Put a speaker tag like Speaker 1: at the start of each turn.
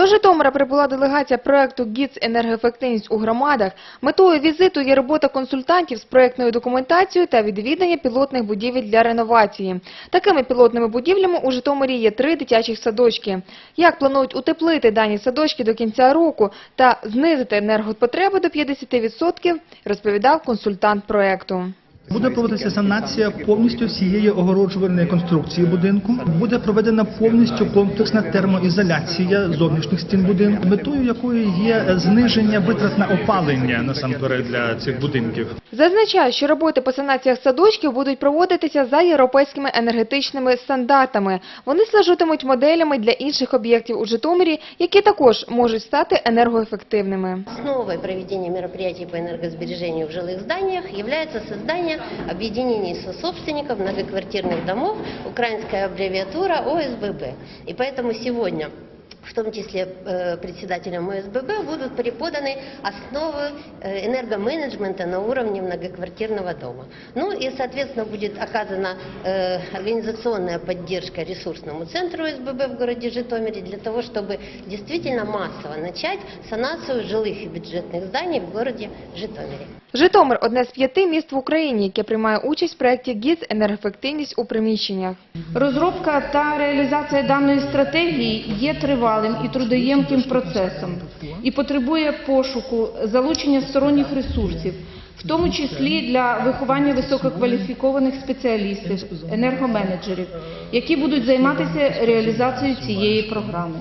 Speaker 1: До Житомира прибула делегація проекту «ГІЦ енергоефективність у громадах». Метою візиту є робота консультантів з проектною документацією та відвідання пілотних будівель для реновації. Такими пілотними будівлями у Житомирі є три дитячих садочки. Як планують утеплити дані садочки до кінця року та знизити енергопотреби до 50%, розповідав консультант проекту.
Speaker 2: Буде проводитися санація повністю всієї огороджувальної конструкції будинку. Буде проведена повністю комплексна термоізоляція зовнішніх стін будинку, метою якої є зниження витрат на опалення насамперед для цих будинків.
Speaker 1: Зазначає, що роботи по санаціях садочків будуть проводитися за європейськими енергетичними стандартами. Вони служитимуть моделями для інших об'єктів у Житомирі, які також можуть стати енергоефективними.
Speaker 3: Основой проведения мероприятий по энергосбережению в жилых зданиях является создание объединений сособственников многоквартирных домов, украинская аббревиатура ОСББ. И поэтому сегодня в том числе э, председателям ОСББ будут преподаны основы э, энергоменеджмента на уровне многоквартирного дома. Ну и, соответственно, будет оказана э, организационная поддержка ресурсному центру ОСББ в городе Житомире для того, чтобы действительно массово начать санацию жилых и бюджетных зданий в городе Житомире.
Speaker 1: Житомир – одне з п'яти міст в Україні, яке приймає участь в проєкті «ГІЦ енергоефективність у приміщеннях».
Speaker 4: Розробка та реалізація даної стратегії є тривалим і трудоємким процесом і потребує пошуку, залучення сторонніх ресурсів, в тому числі для виховання висококваліфікованих спеціалістів, енергоменеджерів, які будуть займатися реалізацією цієї програми.